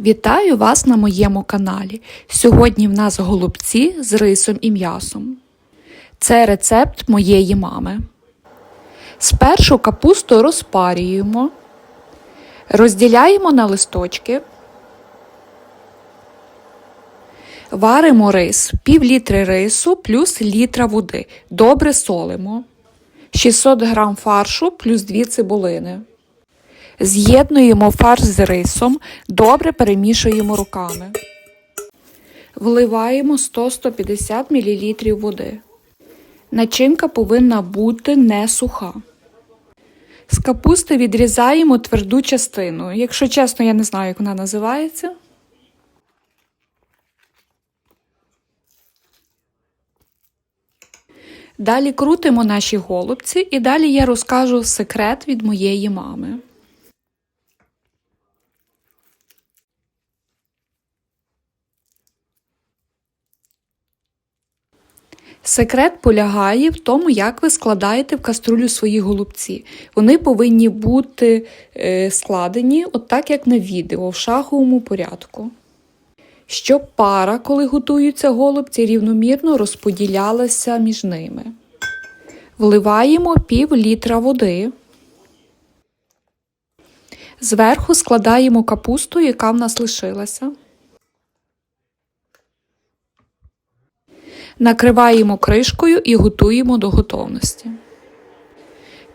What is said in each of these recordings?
Вітаю вас на моєму каналі. Сьогодні в нас голубці з рисом і м'ясом. Це рецепт моєї мами. Спершу капусту розпарюємо, розділяємо на листочки, варимо рис, пів літри рису плюс літра води. Добре солимо. 600 г фаршу плюс 2 цибулини. З'єднуємо фарш з рисом, добре перемішуємо руками. Вливаємо 100-150 мл води. Начинка повинна бути не суха. З капусти відрізаємо тверду частину. Якщо чесно, я не знаю, як вона називається. Далі крутимо наші голубці і далі я розкажу секрет від моєї мами. Секрет полягає в тому, як ви складаєте в каструлю свої голубці. Вони повинні бути е, складені, от так як на відео, в шаховому порядку. Щоб пара, коли готуються голубці, рівномірно розподілялася між ними. Вливаємо пів літра води. Зверху складаємо капусту, яка в нас лишилася. Накриваємо кришкою і готуємо до готовності.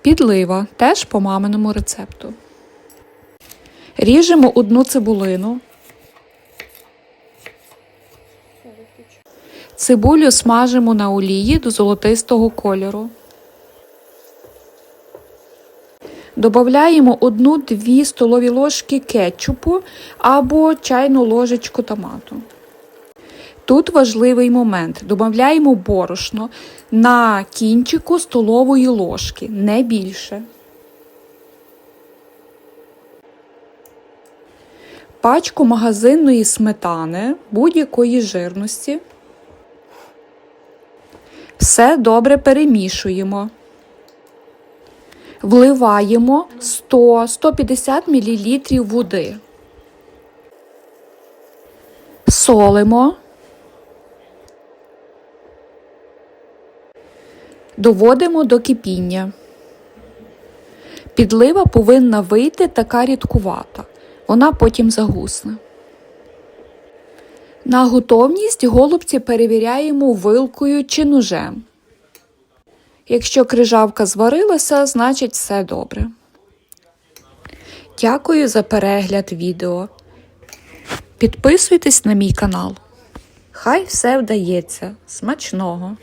Підлива теж по маминому рецепту. Ріжемо одну цибулину. Цибулю смажимо на олії до золотистого кольору. Добавляємо 1-2 столові ложки кетчупу або чайну ложечку томату. Тут важливий момент. Додаємо борошно на кінчику столової ложки, не більше. Пачку магазинної сметани будь-якої жирності. Все добре перемішуємо. Вливаємо 100-150 мл води. Солимо. Доводимо до кипіння. Підлива повинна вийти така рідкувата. Вона потім загусне. На готовність голубці перевіряємо вилкою чи ножем. Якщо крижавка зварилася, значить все добре. Дякую за перегляд відео. Підписуйтесь на мій канал. Хай все вдається. Смачного!